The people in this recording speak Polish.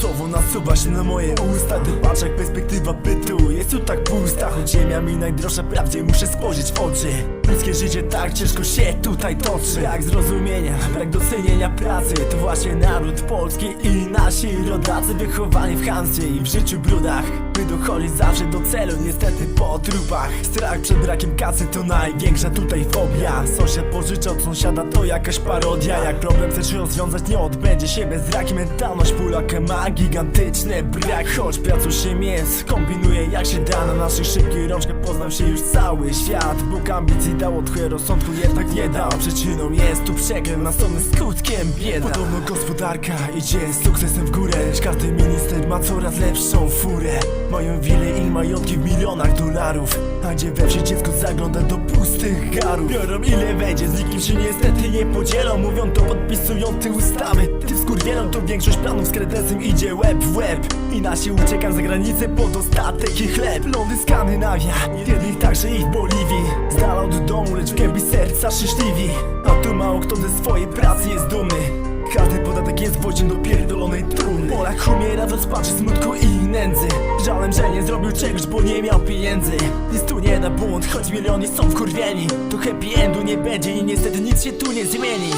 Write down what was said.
słowo nasuwa się na moje usta. Ty patrz jak perspektywa bytu jest tu tak pusta Choć ziemia mi najdroższa, prawdzie muszę spojrzeć w oczy. Ludzkie życie tak ciężko się tutaj toczy. Brak zrozumienia, brak docenienia pracy. To właśnie naród polski i nasi rodacy Wychowani w chamstwie i w życiu brudach. By dochodzić zawsze do celu, niestety po trupach. Strach przed brakiem kasy to największa tutaj fobia. Sąsiad pożycza od sąsiada to jakaś parodia. Jak problem chcesz rozwiązać nie odbędzie się bez raki Mentalność Polaka ma gigantyczny brak. Choć pracą się mięs kombinuje jak się da. Na naszych szybkich rączkach poznał się już cały świat. Bóg ambicji dał trochę rozsądku jednak nie dał Przyczyną jest tu przegląd, następnym skutkiem bieda. Podobno gospodarka idzie z sukcesem w górę. Lecz każdy minister ma coraz lepszą furę. Mają wile i majątki w milionach dolarów A gdzie we wsi dziecko zagląda do pustych garów. Biorą ile będzie, z nikim się niestety nie podzielą. Mówią to podpisują te ustawy. Ty skurwielą to większość planów z kredensem idzie łeb w łeb. I nasi uciekam za granicę po dostatek i chleb. Lądy Skandynawia, jednych także i w Boliwii. Z dala od domu, lecz w głębi serca szczęśliwi. A tu mało kto ze swojej pracy jest dumny. Każdy podatek jest gwoździem do trumny Polak umiera w rozpaczy, smutku i nędzy. Żalem, że nie zrobił czegoś, bo nie miał pieniędzy. Nic tu nie da bunt, choć miliony są wkurwieni. To happy endu nie będzie i niestety nic się tu nie zmieni